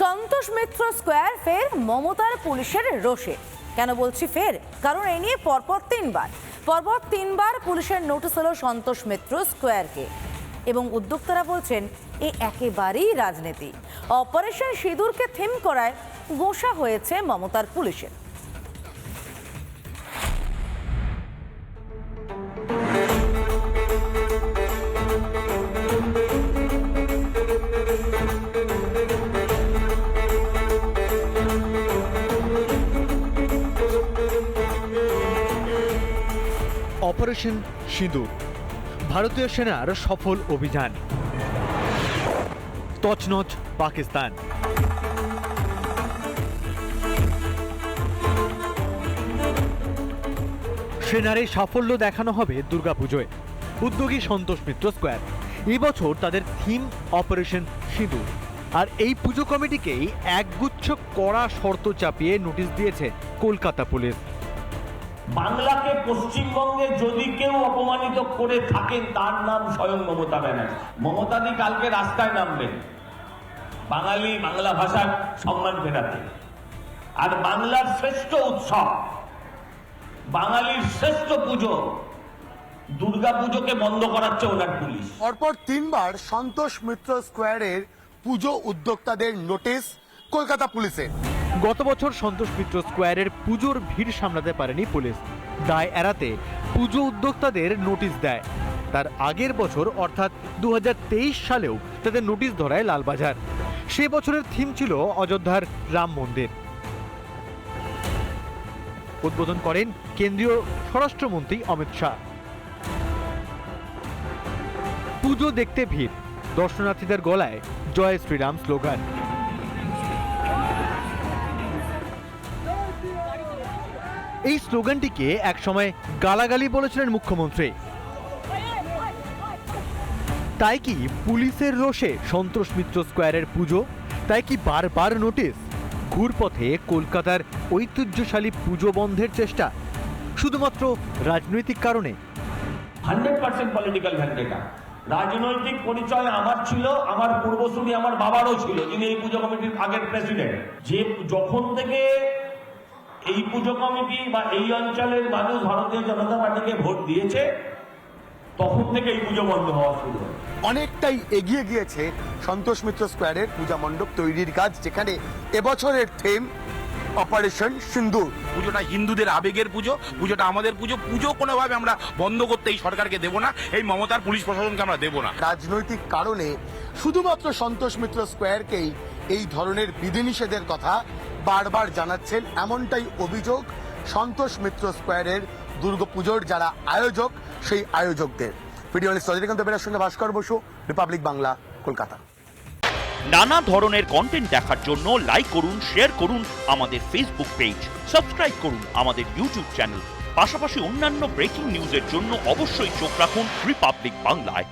Santosh Mitra square ফের মমতার পুলিশের রোষে। কেন বলছি ফের? কারণ এ নিয়ে পরপর তিনবার। পরপর তিনবার পুলিশের নোটিস হলো সন্তোষ মিত্র স্কোয়ারকে এবং উদ্যোক্তারা বলছেন, এ একেবারেই রাজনীতি। অপারেশন সিঁদুরকে থিম করায়, গোসা হয়েছে মমতার পুলিশের। অপারেশন সিঁদুর। ভারতীয় সেনার সফল অভিযান। তছনছ পাকিস্তান। সেনার এই সাফল্য দেখানো হবে দুর্গাপুজোয়। উদ্যোগী সন্তোষ মিত্র স্কোয়ার। এবছর তাদের থিম অপারেশন সিঁদুর। আর এই পুজো কমিটিকেই একগুচ্ছ কড়া শর্ত চাপিয়ে নোটিশ দিয়েছে কলকাতা পুলিশ। বাংলাকে পশ্চিমবঙ্গে যদি কেউ অপমানিত করে থাকেন, তার নাম স্বয়ং মমতা ব্যানার্জি। মমতাদি কালকে রাস্তায় নামবেন। বাঙালি বাংলা ভাষার সম্মান ফেরাতে। আর বাংলার শ্রেষ্ঠ উৎসব, বাঙালির শ্রেষ্ঠ পুজো, দুর্গা পুজোকে বন্ধ করাচ্ছে ওনার পুলিশ। পরপর তিনবার সন্তোষ মিত্র স্কোয়ারের পুজো উদ্যোক্তাদের নোটিশ কলকাতা পুলিশের। গত বছর সন্তোষ মিত্র স্কোয়ারের পুজোর ভিড় সামলাতে পারেনি পুলিশ। দায় এড়াতে পুজো উদ্যোক্তাদের নোটিশ দেয়। তার আগের বছর, অর্থাৎ দু হাজার তেইশ সালেও তাদের নোটিশ ধরায় লালবাজার। সে বছরের থিম ছিল অযোধ্যার রাম মন্দির। উদ্বোধন করেন কেন্দ্রীয় স্বরাষ্ট্রমন্ত্রী অমিত শাহ। পুজো দেখতে ভিড়। দর্শনার্থীদের গলায় জয় শ্রীরাম স্লোগান। এই স্লোগানটিকে একসময় গালাগালি বলেছিলেন মুখ্যমন্ত্রী। তাই কি পুলিশের রোষে সন্তোষ মিত্র স্কোয়ারের পুজো? তাই কি বারবার নোটিশ? ঘুরপথে কলকাতার ঐতিহ্যশালী পুজো বন্ধের চেষ্টা? শুধুমাত্র রাজনৈতিক কারণে? Hundred percent political vendetta. রাজনৈতিক পরিচয় আমার ছিল, আমার পূর্বসূরি আমার বাবারও ছিল, যিনি এই পুজো কমিটির আগের প্রেসিডেন্ট যে যখন থেকে এই পুজো কমিটি বা এই অঞ্চলের মানুষ ভারতীয় জনতা পার্টিকে ভোট দিয়েছে তখন থেকে এই পুজো বন্ধ হওয়া শুরু হয় অনেকটাই এগিয়ে গিয়েছে সন্তোষ মিত্র স্কোয়ারের পূজা মণ্ডপ তৈরির কাজ যেখানে এবছরের থিম অপারেশন সিন্দুর। পুজোটা হিন্দুদের আবেগের পুজো পুজোটা আমাদের পুজো পুজো কোনোভাবে আমরা বন্ধ করতে এই সরকারকে দেবো না এই মমতার পুলিশ প্রশাসনকে আমরা দেবো না। রাজনৈতিক কারণে শুধুমাত্র সন্তোষ মিত্র স্কোয়ারকেই এই ধরনের বিধিনিষেধের কথা বারবার জানাচ্ছেন এমনটাই অভিযোগ সন্তোষ মিত্র স্কোয়ারের দুর্গাপুজোর যারা আয়োজক, সেই আয়োজকদের। ভিডিও সঙ্গে ভাস্কর বসু, রিপাবলিক বাংলা, কলকাতা। নানা ধরনের কন্টেন্ট দেখার জন্য লাইক করুন শেয়ার করুন আমাদের ফেসবুক পেজ সাবস্ক্রাইব করুন আমাদের ইউটিউব চ্যানেল পাশাপাশি অন্যান্য ব্রেকিং নিউজের জন্য অবশ্যই চোখ রাখুন রিপাবলিক বাংলায়